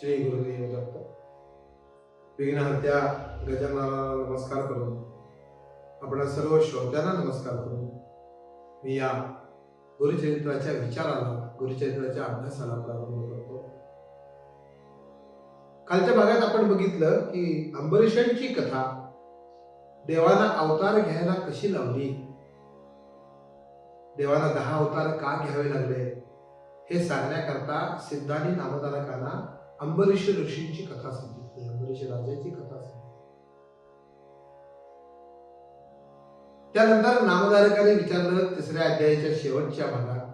श्री गुरुदेव दत्त विघ्नहत्या गजाननाला नमस्कार करून आपण सर्व श्रोत्यांना नमस्कार करून मी या गुरुचरित्राच्या विचाराला गुरुचरित्राच्या अभ्यासाला प्रारंभ करतो. कालच्या भागात आपण बघितलं की अंबरीशांची कथा देवाला अवतार घ्यायला कशी लावली? देवाला दहा अवतार का घ्यावे लागले? हे सांगण्याकरता सिद्धांनी नामधारकांना अंबरीश ऋषींची कथा सांगितली. म्हणजे अंबरीश राजाची कथा सांगितली. त्यानंतर नामधारकाने विचारलं तिसऱ्या अध्यायाच्या शेवटच्या भागात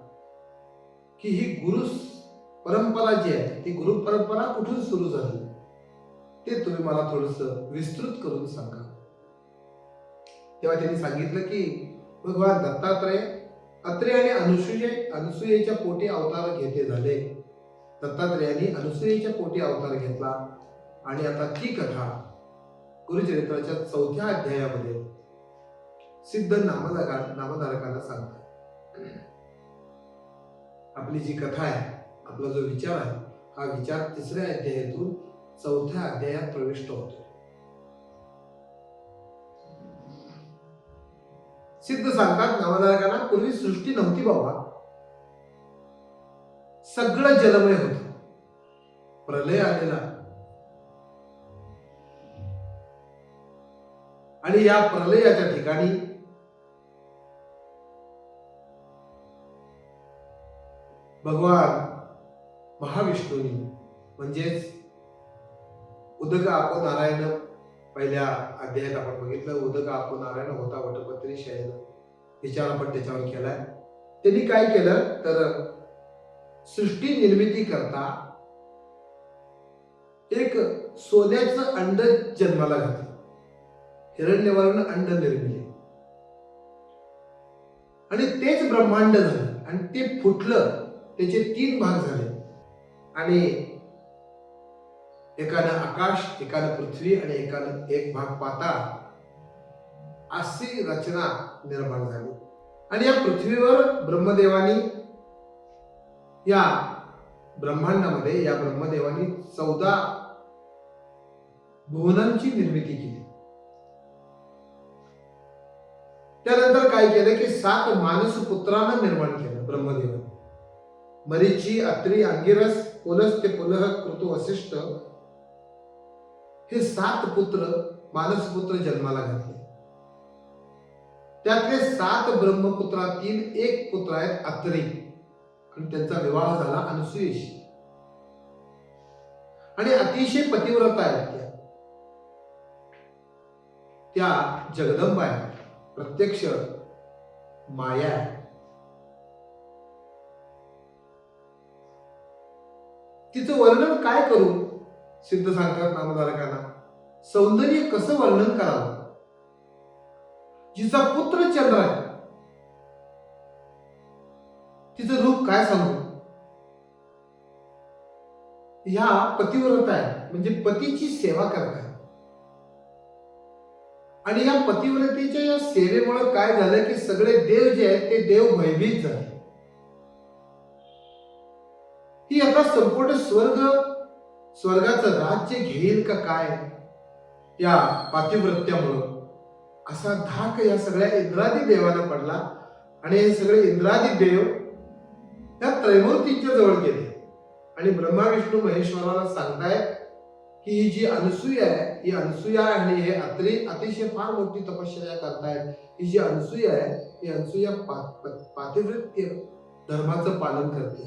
की ही गुरु परंपरा जी आहे ती गुरु परंपरा कुठून सुरू झाली? ते तुम्ही मला थोडस विस्तृत करून सांगा. तेव्हा त्यांनी सांगितलं की भगवान दत्तात्रय अत्रे आणि अनुसुये अनुसूयेच्या पोटी अवतार घेते झाले. दत्तात्रेयांनी अनुसुईच्या पोटी अवतार घेतला. आणि आता ती कथा गुरुचरित्राच्या चौथ्या अध्यायामध्ये सिद्ध नामधारका नामधारकांना सांगतात आपली जी कथा आहे आपला जो विचार आहे हा विचार तिसऱ्या अध्यायातून चौथ्या अध्यायात प्रविष्ट होतो सिद्ध सांगतात नामधारकांना पूर्वी सृष्टी नव्हती बाबा. सगळं जलमय होत. प्रलय आलेला. आणि या प्रलयाच्या ठिकाणी भगवान महाविष्णूनी म्हणजेच उदक आपो नारायण पहिल्या अध्यायात आपण बघितलं उदक आपो नारायण होता वटपत्री शयन विचार आपण त्याच्यावर केलाय. त्यांनी काय केलं? तर सृष्टी निर्मिती करता एक सोन्याचं अंड जन्माला घातलं. हिरण्यवर्ण अंड निर्मिले. आणि तेच ब्रह्मांड झालं. आणि ते फुटलं. त्याचे तीन भाग झाले. आणि एकानं आकाश एकानं पृथ्वी आणि एकानं एक भाग पाताळ अशी रचना निर्माण झाली. आणि या पृथ्वीवर ब्रह्मदेवानी या ब्रह्मांडामध्ये या ब्रह्मदेवानी चौदा भुवनांची निर्मिती केली. त्यानंतर काय केलं की सात मानस पुत्रांना निर्माण केलं ब्रह्मदेवाने. मरीची अत्री अंगिरस पुलस ते पुलह कृतू वसिष्ठ हे सात पुत्र मानस पुत्र जन्माला घातले. त्यातले सात ब्रह्मपुत्रातील एक पुत्र आहेत अत्री. आणि त्यांचा विवाह झाला अनुसूयेशी आणि अतिशय पतिव्रता आहेत त्या. त्या जगदंबा आहेत प्रत्यक्ष माया आहे. तिचं वर्णन काय करू? सिद्ध सांगतात नामधारकांना. सौंदर्य कसं वर्णन करावं? जिचा पुत्र चंद्र आहे. तिचं रूप काय सांगू? ह्या पतिव्रता आहे. म्हणजे पतीची सेवा करतात आणि या पतिव्रतेच्या या सेवेमुळे काय झालं की सगळे देव जे आहेत ते देव भयभीत झाले. ही आता संपूर्ण स्वर्ग स्वर्गाचं राज्य घेईल का काय? या पातिव्रत्यामुळं. असा धाक या सगळ्या इंद्रादी देवाला पडला. आणि हे सगळे इंद्रादी देव या त्रैमूर्तीच्या जवळ गेले. आणि ब्रह्मा विष्णू महेश्वराला सांगतायत की ही जी अनसूया आहे ही अनसूया आणि हे अत्रि अतिशय फार मोठी तपश्चर्या करतायत. ही जी अनसूया आहे ही अनसूया पातिवृत्य धर्माचं पालन करते.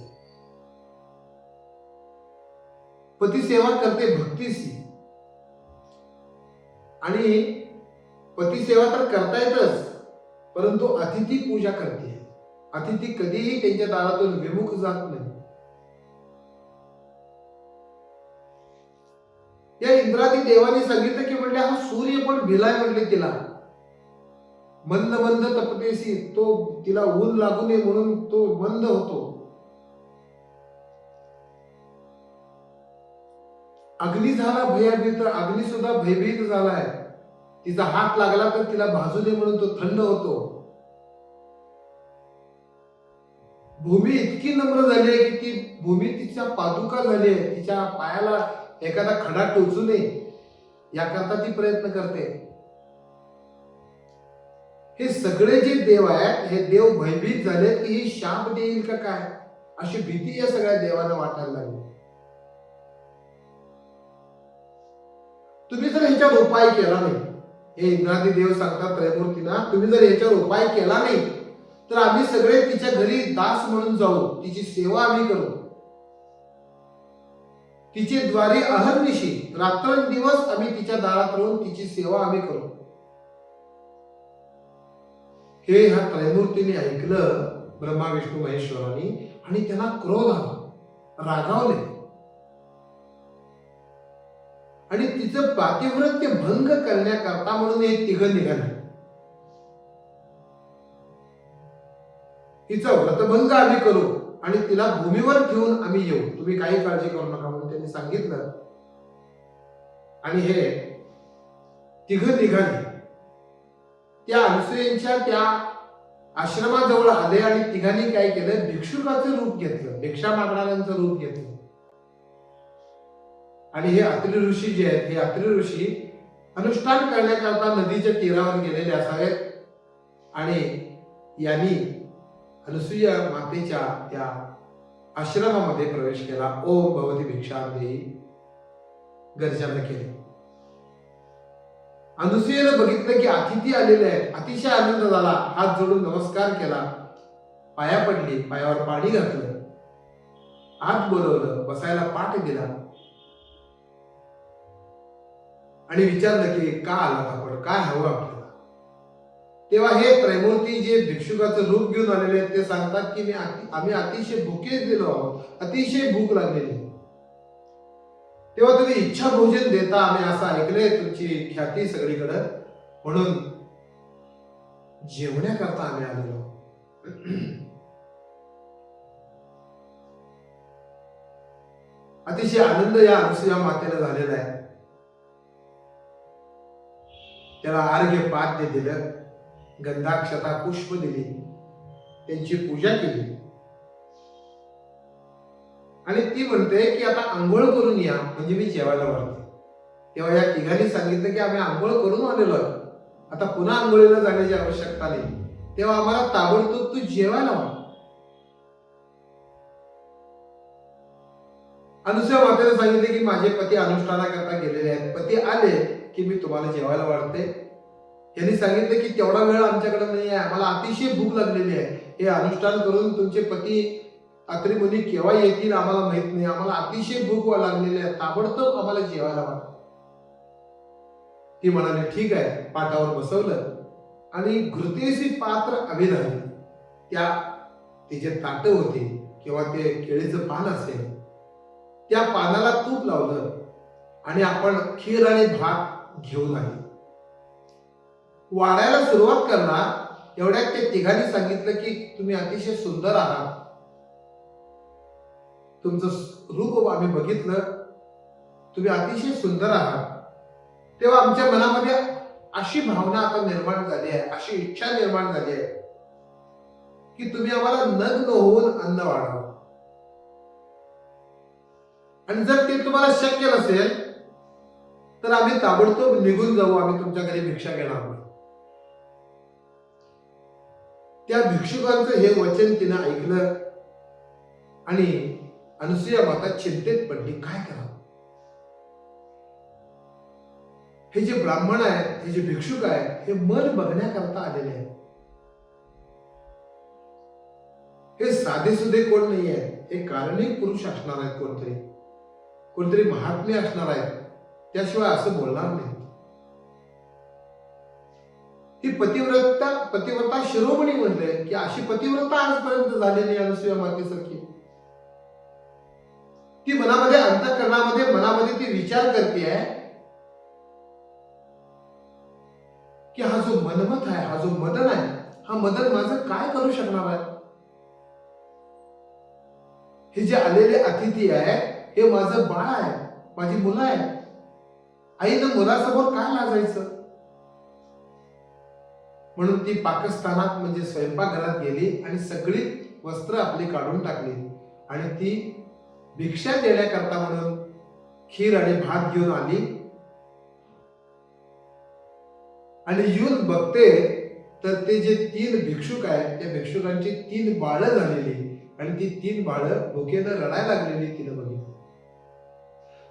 पती सेवा करते भक्तीशी आणि पती सेवा तर करता येतच परंतु अतिथी पूजा करते. अतिथी कधीही त्यांच्या दारातून विमुख जात नाही. या इंद्रादी देवाने सांगितलं की म्हणले हा सूर्य पण भिलाय म्हणले तिला. मंद मंद तपतेसी तो तिला ऊन लागू नये म्हणून तो मंद होतो. अग्नी झाला भयभीत अग्नी सुद्धा भयभीत झालाय. तिचा हात लागला तर तिला भाजू नये म्हणून तो थंड होतो. भूमी इतकी नम्र झाली आहे की ती भूमी तिच्या पादुका झाली आहे. तिच्या पायाला एखादा खडा टोचू नये. याकरता ती प्रयत्न करते. हे सगळे जे देव आहेत हे देव भयभीत झाले की ही शाप देईल का काय? अशी भीती या सगळ्या देवाला वाटायला लागली. तुम्ही जर ह्याच्यावर उपाय केला नाही हे इंद्रादी देव सांगतात त्रयमूर्तीना तुम्ही जर ह्याच्यावर उपाय केला नाही तर आम्ही सगळे तिच्या घरी दास म्हणून जाऊ. तिची सेवा आम्ही करू. तिचे द्वारी अहर्निशी रात्रंदिवस आम्ही तिच्या दारात राहून तिची सेवा आम्ही करू. हे ह्या त्रयमूर्तीने ऐकलं ब्रह्मा विष्णू महेश्वरांनी आणि त्यांना क्रोध आला. रागावले. आणि तिचं पातिव्रत्य भंग करण्याकरता म्हणून हे तिघ निघाले. तिचं व्रतभंग आम्ही करू आणि तिला भूमीवर ठेवून आम्ही येऊ. तुम्ही काही काळजी करू नका म्हणून त्यांनी सांगितलं. आणि हे तिघ निघाले त्या अनसुयेच्या त्या आश्रमाजवळ आले आणि तिघांनी काय केलं? भिक्षुकाचं रूप घेतलं. भिक्षा मागणाऱ्यांचं रूप घेतलं. आणि हे अत्रि ऋषी जे आहेत हे अत्रि ऋषी अनुष्ठान करण्याकरता नदीच्या तीरावर गेलेले असावेत. आणि यांनी अनुसूया मातेच्या त्या आश्रमामध्ये प्रवेश केला. ओम भगवती भिक्षा देई गर्जना केली. अनुसूयेनं बघितलं की अतिथी आलेले आहेत. अतिशय आनंद झाला. हात जोडून नमस्कार केला. पाया पडली. पायावर पाणी घातलं. आत बोलवलं. बसायला पाठ दिला. आणि विचारलं की का आलात आपण काय हवं आपलं तेव्हा हे त्रैमूर्ती जे भिक्षुकाचं रूप घेऊन आलेले आहेत ते सांगतात की मी आम्ही अतिशय भुकेच दिलो आहोत अतिशय भूक लागलेली तेव्हा तुम्ही इच्छा भोजन देता आम्ही असं ऐकलंय तुमची ख्याती सगळीकडं. म्हणून जेवण्याकरता आम्ही आलेलो अतिशय आनंद या अनुसुया मातेला झालेला आहे. त्याला आर्घ्य पाद्य दिलं. गंधाक्षता पुष्प दिली. त्यांची पूजा केली. आणि ती म्हणते की आता आंघोळ करून या म्हणजे मी जेवायला वाढते तेव्हा या तिघांनी सांगितलं की आम्ही आंघोळ करून आलेलो आहे. आता पुन्हा आंघोळीला जाण्याची आवश्यकता नाही. तेव्हा आम्हाला ताबडतोब तू जेवायला वाढ. अनुसया मातेने सांगितले की माझे पती अनुष्ठानाकरता गेलेले आहेत. पती आले की मी तुम्हाला जेवायला वाढते. यांनी सांगितलं की तेवढा वेळ आमच्याकडे नाही आहे आम्हाला अतिशय भूक लागलेली आहे. हे अनुष्ठान करून तुमचे पती अत्री मुनी केव्हा येतील आम्हाला माहीत नाही. आम्हाला अतिशय भूक लागलेली आहे. ताबडतोब आम्हाला जेवायला वाटत ती म्हणाली ठीक आहे. पाटावर बसवलं आणि घृतेशी पात्र अभिधान त्या तिचे ताट होते किंवा ते केळीचं पान असेल त्या पानाला तूप लावलं आणि आपण खीर आणि भात घेऊन आली. वाढायला सुरुवात करणार एवढ्यात ते तिघांनी सांगितलं की तुम्ही अतिशय सुंदर आहात. तुमचं रूप आम्ही बघितलं. तुम्ही अतिशय सुंदर आहात. तेव्हा आमच्या मनामध्ये अशी भावना आता निर्माण झाली आहे अशी इच्छा निर्माण झाली आहे की तुम्ही आम्हाला नग्न होऊन अन्न वाढावं. आणि जर ते तुम्हाला शक्य नसेल तर आम्ही ताबडतोब निघून जाऊ आम्ही तुमच्या घरी भिक्षा घेणार त्या भिक्षुकांचं हे वचन तिनं ऐकलं. आणि अनुसूया माता चिंतेत पडली काय करा हे जे ब्राह्मण आहेत हे जे भिक्षुक आहेत हे मन बघण्याकरता आलेले आहेत. हे साधे सुधे कोण नाही आहेत हे कारणिक पुरुष असणार आहेत कोणतरी. कोणतरी महात्मे असणार आहेत. त्याशिवाय असं बोलणार नाही. ही पतिव्रता पतिव्रता शिरोमणी म्हणले की अशी पतिव्रता आजपर्यंत झालेली अनुसूया मातेसारखी. ती मनामध्ये अंतकरणामध्ये मनामध्ये ती विचार करते आहे की हा जो मनमत आहे हा जो मदन आहे हा मदन माझं काय करू शकणार आहे? हे जे आलेले अतिथी आहे हे माझं बाळ आहे माझी मुलं आहे आईनं मुलासमोर काय लाजायचं? म्हणून ती पाकिस्तानात म्हणजे स्वयंपाकघरात गेली आणि सगळी वस्त्र आपली काढून टाकली. आणि ती भिक्षा देण्याकरता म्हणून खीर आणि भात घेऊन आली. आणि येऊन बघते तर ते जे तीन भिक्षुक आहेत त्या भिक्षुकांची तीन बाळं झालेली. आणि ती तीन बाळं भुकेनं रडायला लागलेली तिनं बघितली.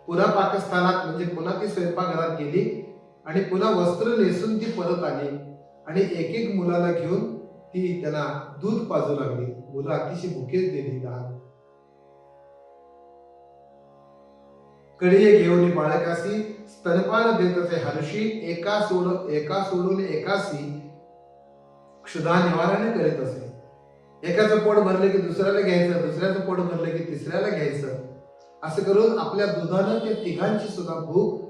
पुन्हा पाकिस्तानात म्हणजे पुन्हा ती स्वयंपाकघरात गेली आणि पुन्हा वस्त्र नेसून ती परत आली. आणि एक एक मुलाला घेऊन ती त्यांना दूध पाजू लागली. मुलं अतिशय भुकेच दिली लहान. कडिये घेऊन बाळकासी स्तनपान देत असे हर्षी एका सोड एका सोडून एकासी क्षुधा निवारण करीत असे एकाचं पोट भरलं की दुसऱ्याला घ्यायचं दुसऱ्याचं पोट भरलं की तिसऱ्याला घ्यायचं. असं करून आपल्या दुधानं ते तिघांची सुद्धा भूक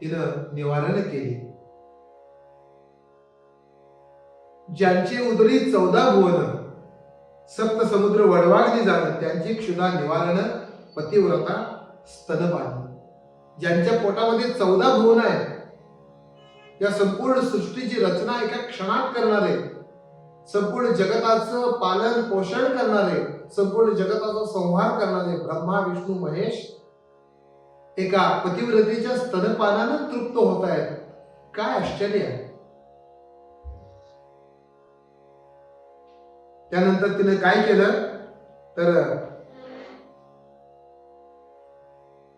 तिनं निवारण केली. ज्यांची उदरी चौदा भुवन सप्त समुद्र वडवागली जाणं त्यांची क्षुधा निवारण पतिव्रता स्तनपान ज्यांच्या पोटामध्ये चौदा भुवन आहेत या संपूर्ण सृष्टीची रचना एका क्षणात करणारे संपूर्ण जगताचं पालन पोषण करणारे संपूर्ण जगताचा संहार करणारे ब्रह्मा विष्णू महेश एका पतिव्रतेच्या स्तनपानानं तृप्त होत आहेत. काय आश्चर्य आहे. त्यानंतर तिने काय केलं? तर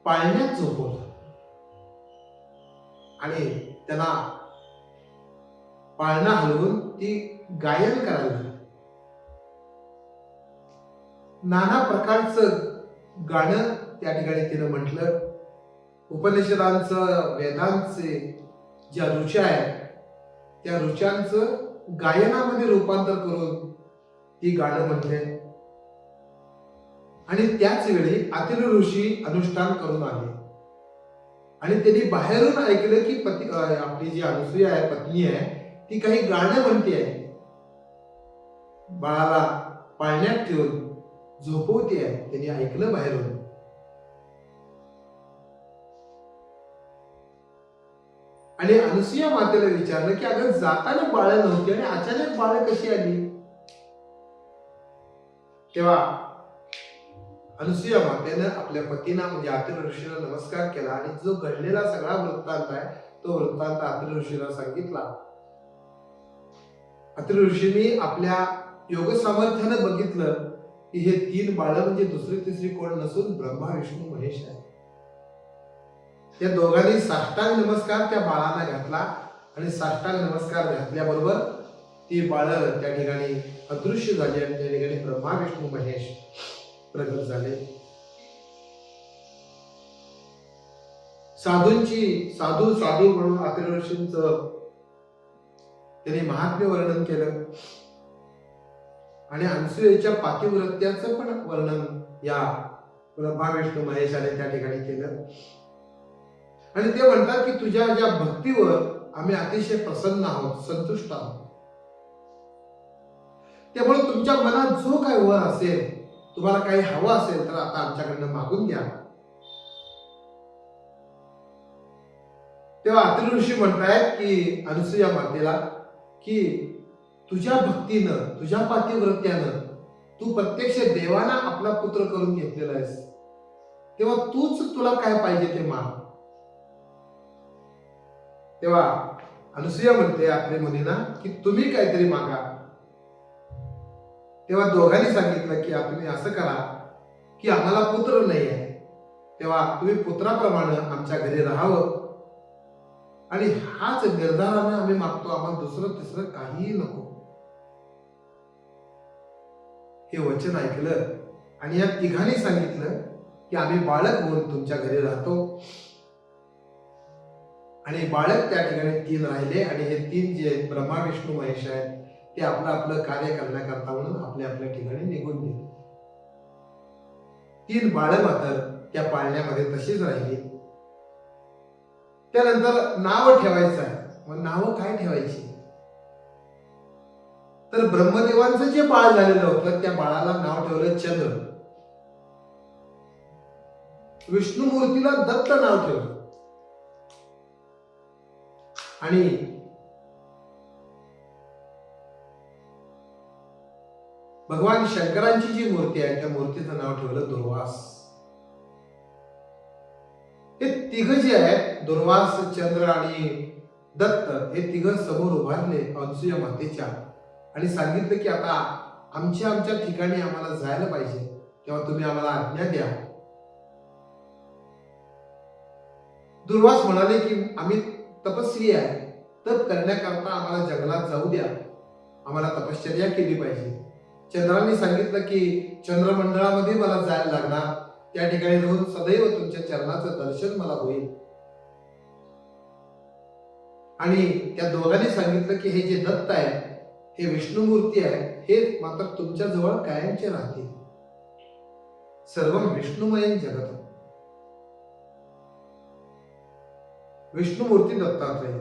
पाळण्यात झोपवलं. आणि त्याला पाळणा हलवून ती गायन करायला नाना प्रकारचं गाणं त्या ठिकाणी तिनं म्हटलं. उपनिषदांचं वेदांचे ज्या रुच्या आहेत त्या रुचांचं गायनामध्ये रूपांतर करून ती गाणं म्हणते. आणि त्याच वेळी अतिर ऋषी अनुष्ठान करून आले. आणि त्यांनी बाहेरून ऐकलं की पती आपली जी अनुसूया आहे पत्नी आहे ती काही गाणं म्हणते आहे. बाळाला पाळण्यात ठेवून झोपवते आहे. त्यांनी ऐकलं बाहेरून. आणि अनुसूया मातेला विचारलं की अगं जाताना बाळ नव्हती आणि अचानक बाळ कशी आली? तेव्हा अनुसूया मातेनं आपल्या पतीना म्हणजे आतिर ऋषीला नमस्कार केला आणि जो घडलेला सगळा वृत्तांत आहे तो वृत्तांत आतिर ऋषीला सांगितला. आतिर ऋषींनी आपल्या योग सामर्थ्यानं बघितलं की हे तीन बाळ म्हणजे दुसरी तिसरी कोण नसून ब्रह्मा विष्णू महेश आहे त्या दोघांनी साष्टांग नमस्कार त्या बाळांना घातला आणि साष्टांग नमस्कार घातल्याबरोबर ती बाळ त्या ठिकाणी अदृश्य झाली आणि त्या ठिकाणी ब्रह्मा विष्णू महेश प्रगट झाले. साधूंची साधू साधू म्हणून आतिर्षींच त्यांनी महात्म्य वर्णन केलं. आणि अनसुयेच्या पातिव्रत्याचं पण वर्णन या ब्रह्मा विष्णू महेशाने त्या ठिकाणी केलं. आणि ते म्हणतात की तुझ्या ज्या भक्तीवर आम्ही अतिशय प्रसन्न आहोत संतुष्ट आहोत. त्यामुळे तुमच्या मनात जो काय वर असेल तुम्हाला काही हवं असेल तर आता आमच्याकडनं मागून घ्या. तेव्हा अतिर ऋषी म्हणतायत की अनुसूया मातेला की तुझ्या भक्तीनं तुझ्या पातिव्रत्यानं तू प्रत्यक्ष देवाना आपला पुत्र करून घेतलेला आहेस. तेव्हा तूच तुला काय पाहिजे ते माग. तेव्हा अनुसूया म्हणते आपल्या मुलींना की तुम्ही काहीतरी मागा. तेव्हा दोघांनी सांगितलं की तुम्ही असं करा की आम्हाला पुत्र नाही आहे तेव्हा तुम्ही पुत्राप्रमाणे आमच्या घरी राहावं. आणि हाच निर्धाराने आम्ही मागतो. आम्हाला दुसरं तिसरं काहीही नको. हे वचन ऐकलं आणि या तिघांनी सांगितलं की आम्ही बाळक म्हणून तुमच्या घरी राहतो. आणि बाळक त्या ठिकाणी तीन राहिले आणि हे तीन जे ब्रह्मा विष्णू महेश आहेत ते आपलं आपलं कार्य करण्याकरता म्हणून आपल्या आपल्या ठिकाणी निघून गेले. तीन बाळ मात्र त्या पाळण्यामध्ये तशीच राहिली. त्यानंतर नाव ठेवायचं आहे. मग नाव काय ठेवायची? तर ब्रह्मदेवांचं जे बाळ झालेलं होतं त्या बाळाला नाव ठेवलं चंद्र. विष्णुमूर्तीला दत्त नाव ठेवलं. आणि भगवान शंकरांची जी मूर्ती आहे त्या मूर्तीचं नाव ठेवलं दुर्वास. हे तिघ जे आहेत दुर्वास चंद्र आणि दत्त हे तिघ समोर उभारले अनसुया मातेच्या. आणि सांगितलं की आता आमच्या आमच्या ठिकाणी आम्हाला जायला पाहिजे तेव्हा तुम्ही आम्हाला आज्ञा द्या. दुर्वास म्हणाले की आम्ही तपस्वी आहे. तप करण्याकरता आम्हाला जंगलात जाऊ द्या. आम्हाला तपश्चर्या केली पाहिजे. चंद्राने सांगितलं की चंद्रमंडळामध्ये मला जायला लागणार. त्या ठिकाणी राहून सदैव तुमच्या चरणाचं दर्शन मला होईल. आणि त्या दोघांनी सांगितलं की हे जे दत्त आहे हे विष्णुमूर्ती आहे हे मात्र तुमच्या जवळ कायमचे राहतील. सर्व विष्णुमय जगत विष्णुमूर्ती दत्तात्रय.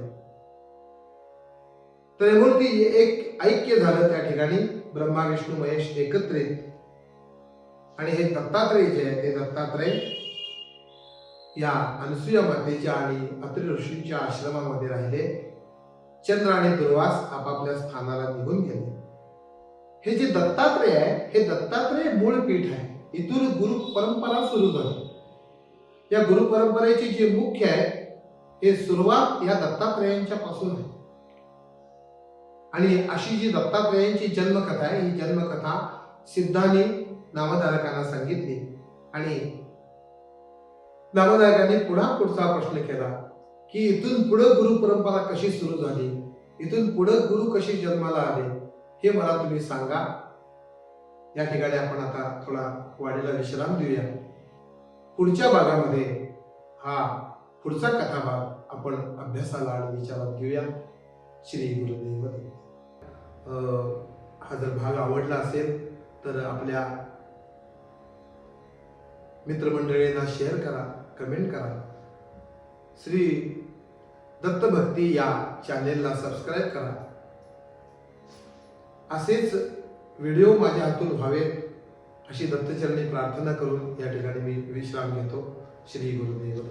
त्रयमूर्ती एक ऐक्य झालं त्या ठिकाणी. ब्रह्मा विष्णू महेश एकत्रित. आणि हे दत्तात्रय जे आहे ते दत्तात्रय या अनसुया मातेच्या आणि अत्रि ऋषींच्या आश्रमामध्ये राहिले चंद्र आणि दुर्वास आपापल्या स्थानाला निघून गेले. हे जे दत्तात्रय आहे हे दत्तात्रय मूळ पीठ आहे. इथून गुरु परंपरा सुरू झाली. या गुरु परंपरेची जे मुख्य आहे हे सुरुवात या दत्तात्रयांच्या पासून आहे. आणि अशी जी दत्तात्रयांची जन्मकथा आहे ही जन्मकथा सिद्धांनी नामधारकांना सांगितली. आणि नामधारकांनी पुन्हा पुढचा प्रश्न केला की इथून पुढे गुरु परंपरा कशी सुरू झाली? इथून पुढे गुरु कशी जन्माला आले? हे मला तुम्ही सांगा. या ठिकाणी आपण आता थोडा वाढीला विश्राम देऊया. पुढच्या भागामध्ये हा पुढचा कथाभाग आपण अभ्यासाला आणि विचारात घेऊया. श्री गुरुदेव. हा जर भाग आवडला असेल तर आपल्या मित्रमंडळींना शेअर करा कमेंट करा. श्री दत्तभक्ती या चॅनेलला सबस्क्राईब करा. असेच व्हिडिओ माझ्या हातून व्हावेत अशी दत्तचरणी प्रार्थना करून या ठिकाणी मी विश्राम घेतो. श्री गुरुदेव.